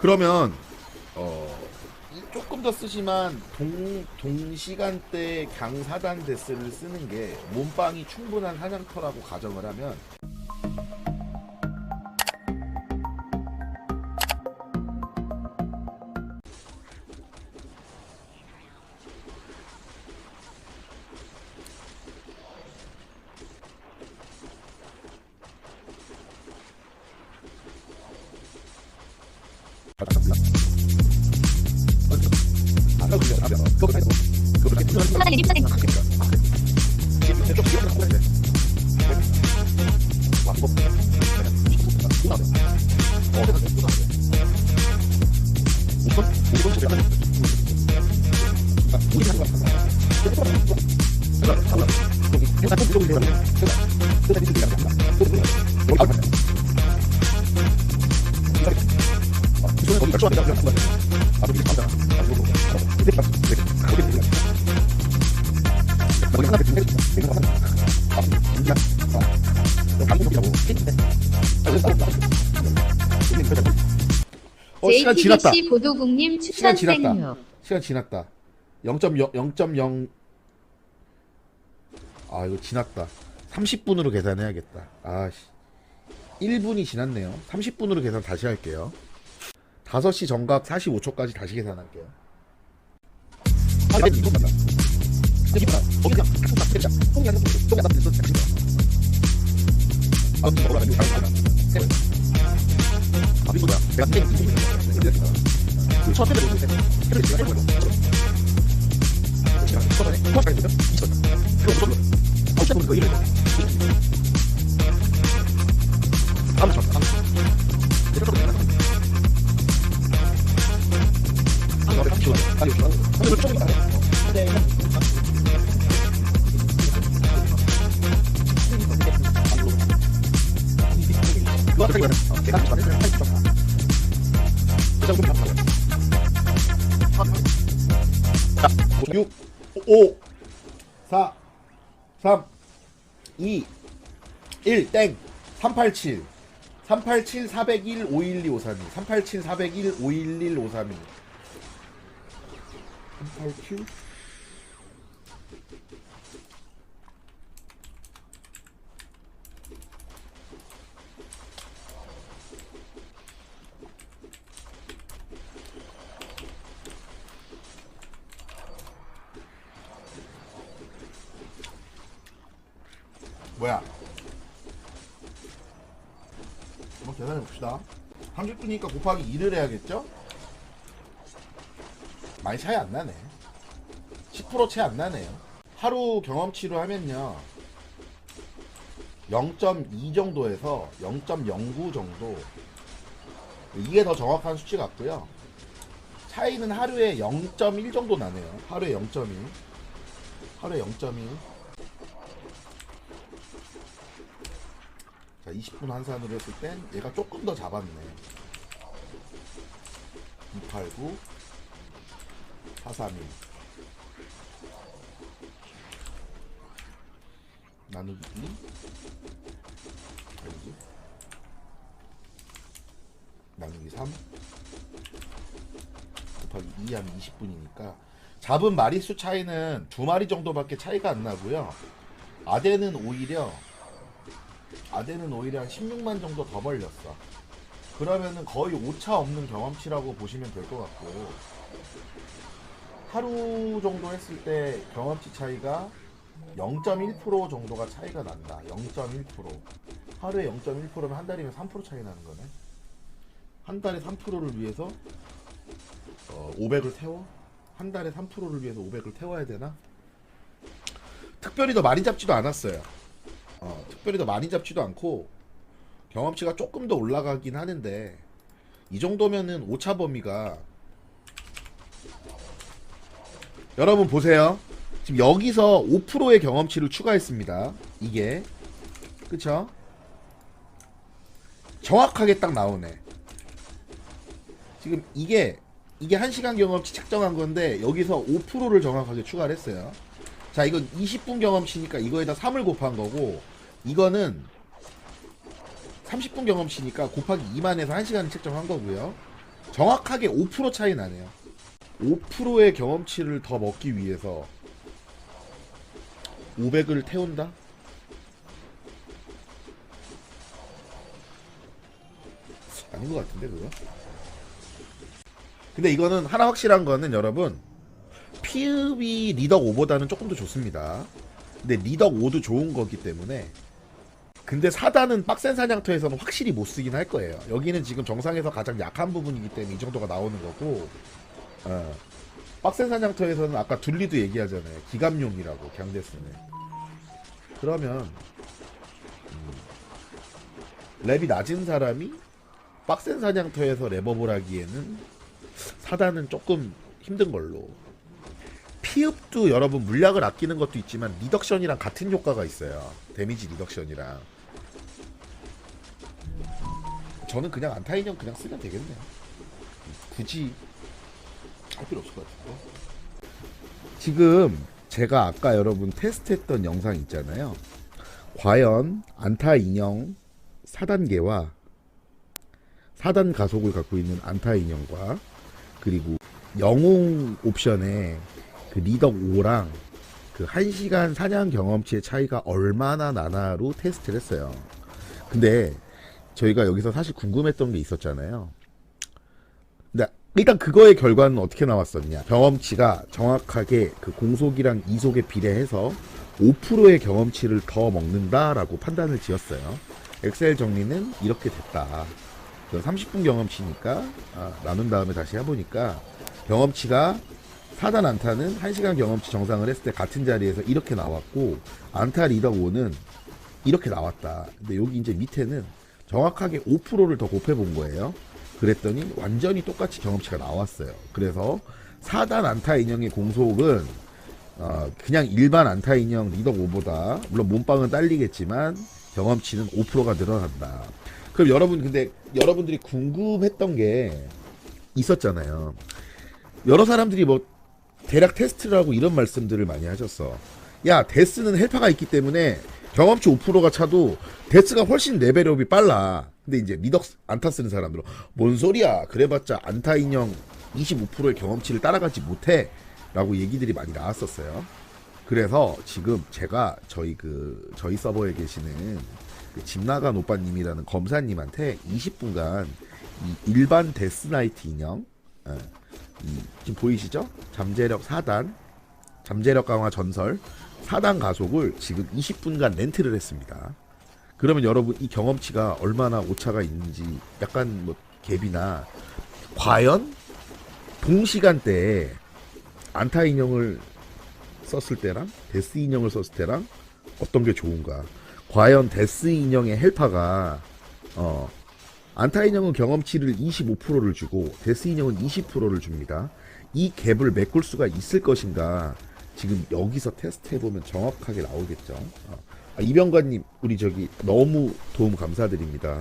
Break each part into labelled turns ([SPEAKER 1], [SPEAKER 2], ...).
[SPEAKER 1] 그러면 어 이- 조금 더 쓰지만 동 동시간대 강사단 데스를 쓰는 게 몸빵이 충분한 사냥터라고 가정을 하면 어 시간 지났다.
[SPEAKER 2] JTBC 보도국님
[SPEAKER 1] 시간
[SPEAKER 2] 추천
[SPEAKER 1] 지났다. 시간 지났다. 0.0 0.0 아, 이거 지났다. 30분으로 계산해야겠다. 아, 씨. 1분이 지났네요. 30분으로 계산 다시 할게요. 5시 정각 45초까지 다시 계산할게요. 육, 3 2 1땡 387 387 401 512 532 387 401 512 532. 387 뭐야? 한번 계산해 봅시다. 30분이니까 곱하기 2를 해야겠죠? 많이 차이 안 나네. 10% 차이 안 나네요. 하루 경험치로 하면요. 0.2 정도에서 0.09 정도. 이게 더 정확한 수치 같고요. 차이는 하루에 0.1 정도 나네요. 하루에 0.1. 하루에 0.1. 자, 20분 환산으로 했을 땐 얘가 조금 더 잡았네. 289 431 나누기. 2 아니지? 나누기 3 곱하기 2 하면 20분이니까 잡은 마리수 차이는 두 마리 정도밖에 차이가 안 나고요. 아대는 오히려 아대는 오히려 한 16만 정도 더 벌렸어. 그러면은 거의 오차 없는 경험치라고 보시면 될 것 같고 하루 정도 했을 때 경험치 차이가 0.1% 정도가 차이가 난다. 0.1% 하루에 0.1%면 한 달이면 3% 차이 나는 거네. 한 달에 3%를 위해서 어, 500을 태워? 한 달에 3%를 위해서 500을 태워야 되나? 특별히 더 많이 잡지도 않았어요. 어, 특별히 더 많이 잡지도 않고 경험치가 조금 더 올라가긴 하는데 이 정도면은 오차 범위가 여러분 보세요. 지금 여기서 5%의 경험치를 추가했습니다. 이게 그쵸? 정확하게 딱 나오네. 지금 이게 이게 1시간 경험치 책정한 건데 여기서 5%를 정확하게 추가를 했어요. 자, 이건 20분 경험치니까 이거에다 3을 곱한 거고 이거는 30분 경험치니까 곱하기 2만 해서 1시간을 책정한 거고요. 정확하게 5% 차이 나네요. 5%의 경험치를 더 먹기 위해서 500을 태운다? 아닌 것 같은데 그거? 근데 이거는 하나 확실한 거는 여러분 피읍이 리덕 5보다는 조금 더 좋습니다. 근데 리덕 5도 좋은 거기 때문에 근데 사단은 빡센 사냥터에서는 확실히 못 쓰긴 할 거예요. 여기는 지금 정상에서 가장 약한 부분이기 때문에 이 정도가 나오는 거고 어. 빡센 사냥터에서는 아까 둘리도 얘기하잖아요. 기감용이라고 경데스는. 그러면 음, 랩이 낮은 사람이 빡센 사냥터에서 랩업을 하기에는 사단은 조금 힘든 걸로. 피읍도 여러분 물약을 아끼는 것도 있지만 리덕션이랑 같은 효과가 있어요. 데미지 리덕션이랑. 저는 그냥 안타인형 그냥 쓰면 되겠네요. 굳이 할 필요 없을 것 같은데. 지금 제가 아까 여러분 테스트했던 영상 있잖아요. 과연 안타 인형 4단계와 4단 가속을 갖고 있는 안타 인형과 그리고 영웅 옵션에 그 리덕 5랑 그 1시간 사냥 경험치의 차이가 얼마나 나나로 테스트를 했어요. 근데 저희가 여기서 사실 궁금했던 게 있었잖아요. 근데 일단 그거의 결과는 어떻게 나왔었냐? 경험치가 정확하게 그 공속이랑 이속에 비례해서 5%의 경험치를 더 먹는다라고 판단을 지었어요. 엑셀 정리는 이렇게 됐다. 30분 경험치니까 아, 나눈 다음에 다시 해보니까 경험치가 4단 안타는 1시간 경험치 정상을 했을 때 같은 자리에서 이렇게 나왔고 안타 리더 5는 이렇게 나왔다. 근데 여기 이제 밑에는 정확하게 5%를 더 곱해본 거예요. 그랬더니 완전히 똑같이 경험치가 나왔어요. 그래서 4단 안타 인형의 공속은 어, 그냥 일반 안타 인형 리더 5보다 물론 몸빵은 딸리겠지만 경험치는 5%가 늘어난다. 그럼 여러분 근데 여러분들이 궁금했던 게 있었잖아요. 여러 사람들이 뭐 대략 테스트를 하고 이런 말씀들을 많이 하셨어. 야 데스는 헬파가 있기 때문에 경험치 5%가 차도 데스가 훨씬 레벨업이 빨라. 근데 이제 리덕스 안타 쓰는 사람들은 뭔 소리야? 그래봤자 안타 인형 25%의 경험치를 따라가지 못해. 라고 얘기들이 많이 나왔었어요. 그래서 지금 제가 저희 그 저희 서버에 계시는 그 집나간 오빠님이라는 검사님한테 20분간 이 일반 데스나이트 인형 예, 이 지금 보이시죠? 잠재력 4단 잠재력 강화 전설 4단 가속을 지금 20분간 렌트를 했습니다. 그러면 여러분 이 경험치가 얼마나 오차가 있는지 약간 뭐 갭이나 과연 동시간대에 안타 인형을 썼을 때랑 데스 인형을 썼을 때랑 어떤 게 좋은가? 과연 데스 인형의 헬파가 어 안타 인형은 경험치를 25%를 주고 데스 인형은 20%를 줍니다. 이 갭을 메꿀 수가 있을 것인가? 지금 여기서 테스트 해보면 정확하게 나오겠죠. 어. 아, 이병관님 우리 저기 너무 도움 감사드립니다.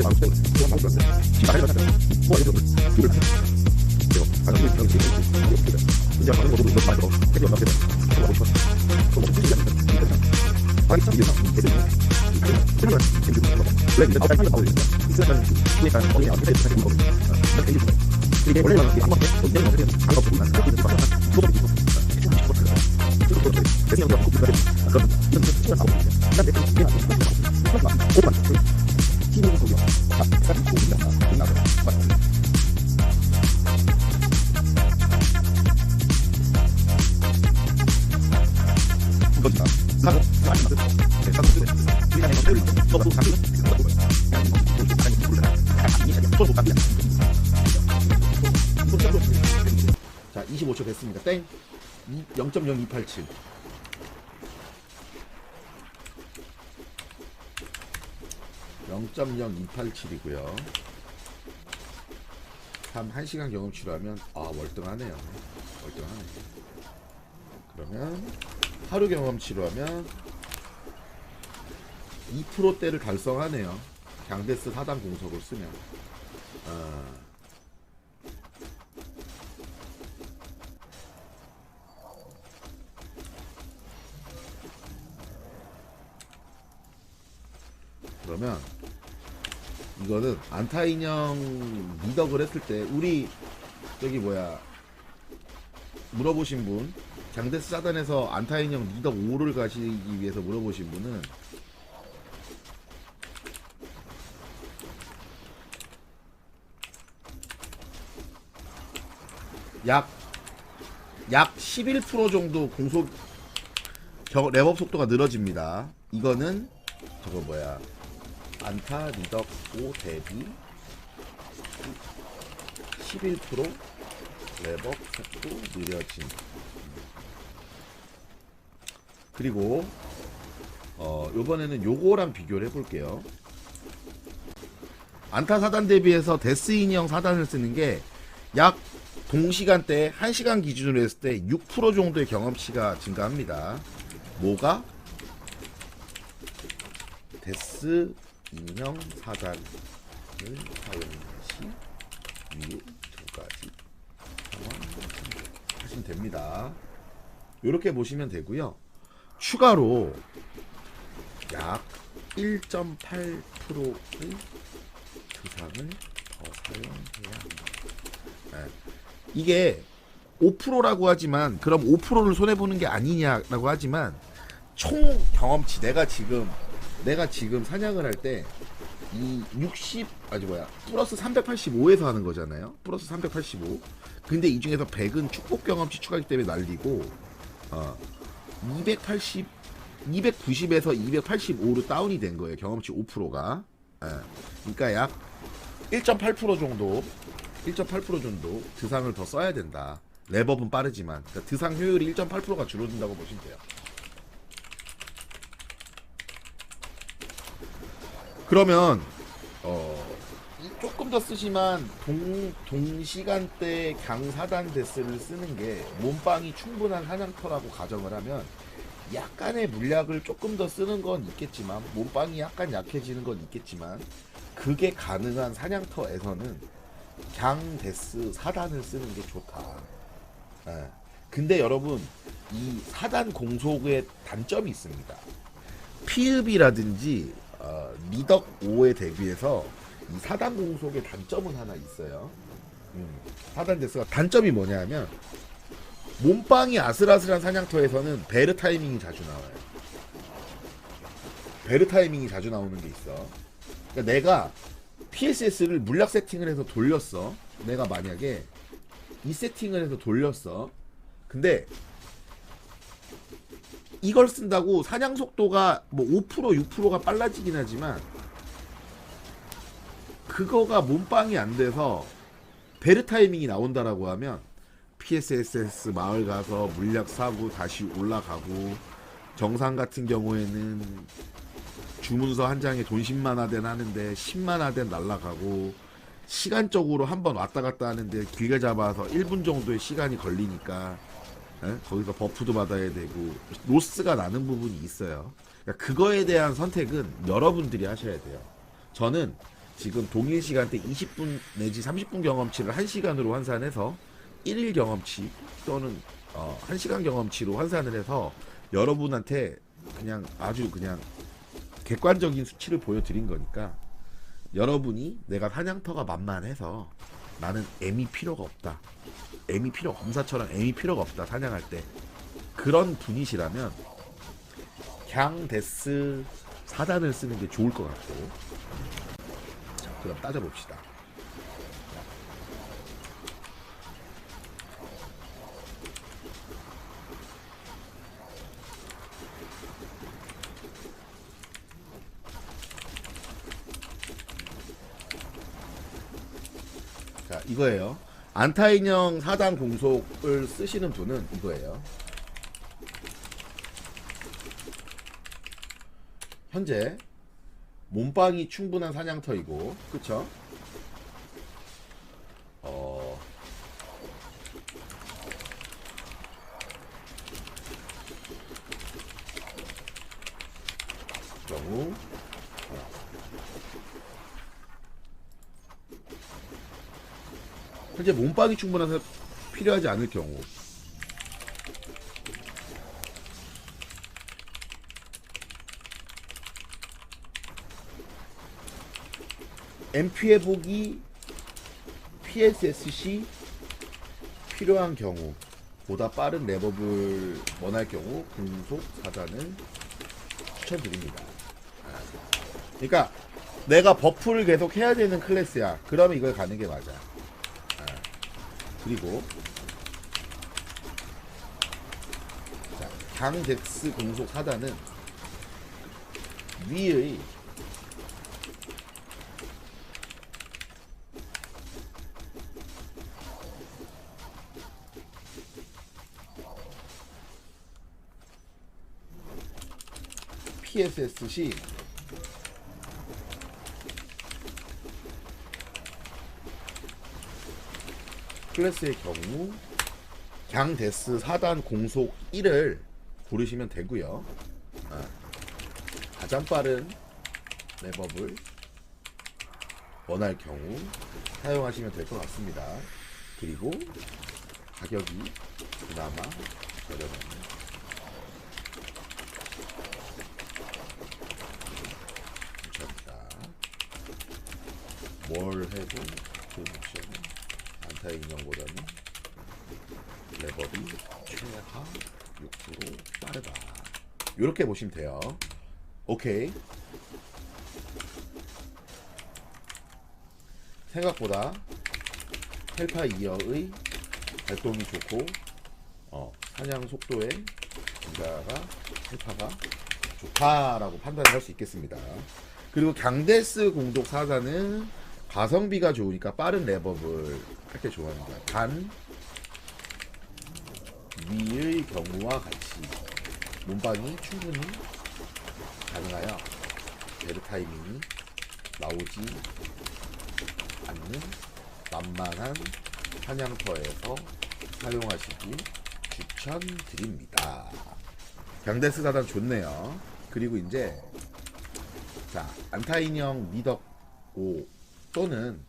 [SPEAKER 1] 자, 0.0287. 영 0.0287이고요. 한 1시간 경험치로 하면 아, 월등하네요. 월등하네. 그러면 하루 경험치로 하면 2%대를 달성하네요. 강데스 4단 공석을 쓰면. 아, 그러면 이거는 안타 인형 미덕을 했을 때 우리 저기 뭐야 물어보신 분 장데스 사단에서 안타 인형 미덕 5를 가시기 위해서 물어보신 분은 약, 약 11% 정도 공속 겨- 랩업 속도가 늘어집니다. 이거는 저거 뭐야 안타 리덕 5 대비 11% 랩업 속도 느려짐. 그리고 어 요번에는 요거랑 비교를 해볼게요. 안타 사단 대비해서 데스 인형 사단을 쓰는 게 약 동시간대 1시간 기준으로 했을 때 6% 정도의 경험치가 증가합니다. 뭐가? 데스 인형 사단을 사용 시 위에 두 가지 하시면 됩니다. 이렇게 보시면 되고요. 추가로 약 1.8%의 두상을 더 사용해야 합니다. 네. 이게 5%라고 하지만 그럼 5%를 손해 보는 게 아니냐라고 하지만 총 경험치 내가 지금 내가 지금 사냥을 할 때 이 60 아니 뭐야 플러스 385에서 하는 거잖아요. 플러스 385. 근데 이 중에서 100은 축복 경험치 추가기 때문에 날리고 어 280 290에서 285로 다운이 된 거예요. 경험치 5%가. 예. 그러니까 약 1.8% 정도 1.8% 정도 드상을 더 써야 된다. 랩업은 빠르지만 그러니까 드상 효율이 1.8%가 줄어든다고 보시면 돼요. 그러면 어 이- 조금 더 쓰지만 동 동시간대 강사단 데스를 쓰는 게 몸빵이 충분한 사냥터라고 가정을 하면 약간의 물약을 조금 더 쓰는 건 있겠지만 몸빵이 약간 약해지는 건 있겠지만 그게 가능한 사냥터에서는 강 데스 사단을 쓰는 게 좋다. 예. 근데 여러분 이 사단 공속의 단점이 있습니다. 피읍이라든지 어, 미덕 5에 대비해서 이 사단 공속의 단점은 하나 있어요. 음, 사단 데스가 단점이 뭐냐면 몸빵이 아슬아슬한 사냥터에서는 베르 타이밍이 자주 나와요. 베르 타이밍이 자주 나오는 게 있어. 그러니까 내가 PSS를 물약 세팅을 해서 돌렸어. 내가 만약에 이 세팅을 해서 돌렸어. 근데 이걸 쓴다고 사냥 속도가 뭐 5% 6%가 빨라지긴 하지만 그거가 몸빵이 안 돼서 베르 타이밍이 나온다라고 하면 PSSS 마을 가서 물약 사고 다시 올라가고 정상 같은 경우에는 주문서 한 장에 돈 10만 하덴 하는데 10만 하덴 날라가고 시간적으로 한 번 왔다 갔다 하는데 길게 잡아서 1분 정도의 시간이 걸리니까 예? 거기서 버프도 받아야 되고 로스가 나는 부분이 있어요. 그러니까 그거에 대한 선택은 여러분들이 하셔야 돼요. 저는 지금 동일 시간대 20분 내지 30분 경험치를 1시간으로 환산해서 1일 경험치 또는 어, 1시간 경험치로 환산을 해서 여러분한테 그냥 아주 그냥 객관적인 수치를 보여드린 거니까 여러분이 내가 사냥터가 만만해서 나는 M이 필요가 없다. M이 필요 검사처럼 M이 필요가 없다 사냥할 때. 그런 분이시라면 그냥 데스 사단을 쓰는 게 좋을 것 같고. 자 그럼 따져봅시다 이거예요 안타 인형 사단 공속을 쓰시는 분은 이거예요 현재 몸빵이 충분한 사냥터이고 그쵸? 어... 경우 현재 몸빵이 충분한 사 필요하지 않을 경우 MP 회복이 PSSC 필요한 경우 보다 빠른 랩업을 원할 경우 금속 사단을 추천드립니다. 그러니까 내가 버프를 계속 해야 되는 클래스야. 그러면 이걸 가는 게 맞아. 아, 그리고. 자, 강덱스 공속 사단은 위의 PSSC 클래스의 경우 강데스 4단 공속 1을 고르시면 되고요. 아, 가장 빠른 랩업을 원할 경우 사용하시면 될 것 같습니다. 그리고 가격이 그나마 저렴합니다. 감사합니다. 뭘 해도 안타 인형보다는 레버이 최하 6% 빠르다. 이렇게 보시면 돼요. 오케이. 생각보다 헬파 이어의 발동이 좋고 어, 사냥 속도에 기가가 헬파가 좋다라고 판단을 할 수 있겠습니다. 그리고 강데스 공독 사단은 가성비가 좋으니까 빠른 랩업을 할때 좋아합니다. 단 위의 경우와 같이 몸빵이 충분히 가능하여 베르 타이밍이 나오지 않는 만만한 사냥터에서 사용하시기 추천드립니다. 강데스 사단 좋네요. 그리고 이제 자 안타인형 미덕 5 또는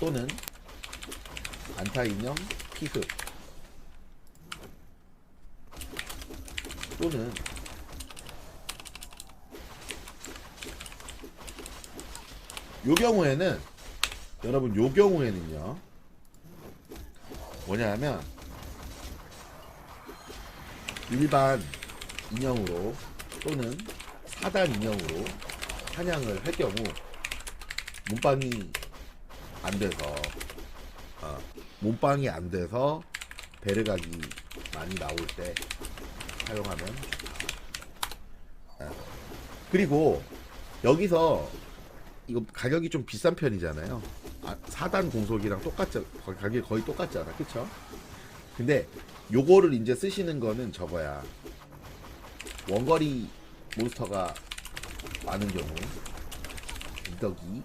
[SPEAKER 1] 또는 안타인형 피흡 또는 요 경우에는 여러분 요 경우에는요 뭐냐면 일반 인형으로 또는 사단 인형으로 사냥을 할 경우 몸빵이 안 돼서 어, 몸빵이 안 돼서 베르각이 많이 나올 때 사용하면. 어. 그리고 여기서 이거 가격이 좀 비싼 편이잖아요. 아, 4단 공속이랑 똑같죠. 가격이 거의 똑같잖아. 그쵸? 근데 요거를 이제 쓰시는 거는 저거야. 원거리 몬스터가 많은 경우 미덕이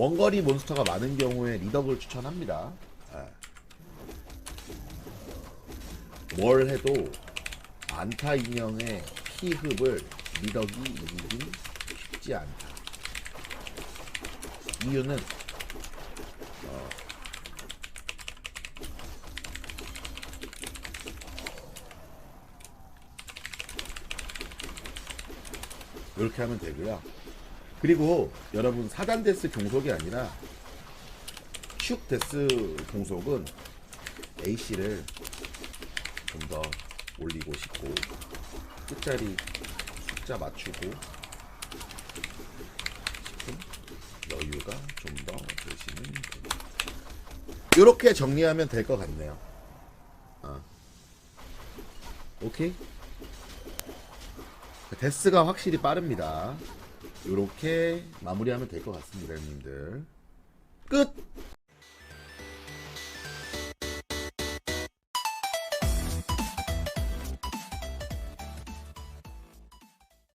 [SPEAKER 1] 원거리 몬스터가 많은 경우에 리덕을 추천합니다. 예. 뭘 해도 안타 인형의 피흡을 리덕이 이기긴 쉽지 않다. 이유는 어, 이렇게 하면 되고요. 그리고 여러분 사단 데스 종속이 아니라 슉 데스 종속은 AC를 좀 더 올리고 싶고 끝자리 숫자 맞추고 싶은 여유가 좀 더 되시는. 이렇게 정리하면 될 것 같네요. 어. 오케이. 데스가 확실히 빠릅니다. 이렇게 마무리하면 될 것 같습니다, 형님들. 끝!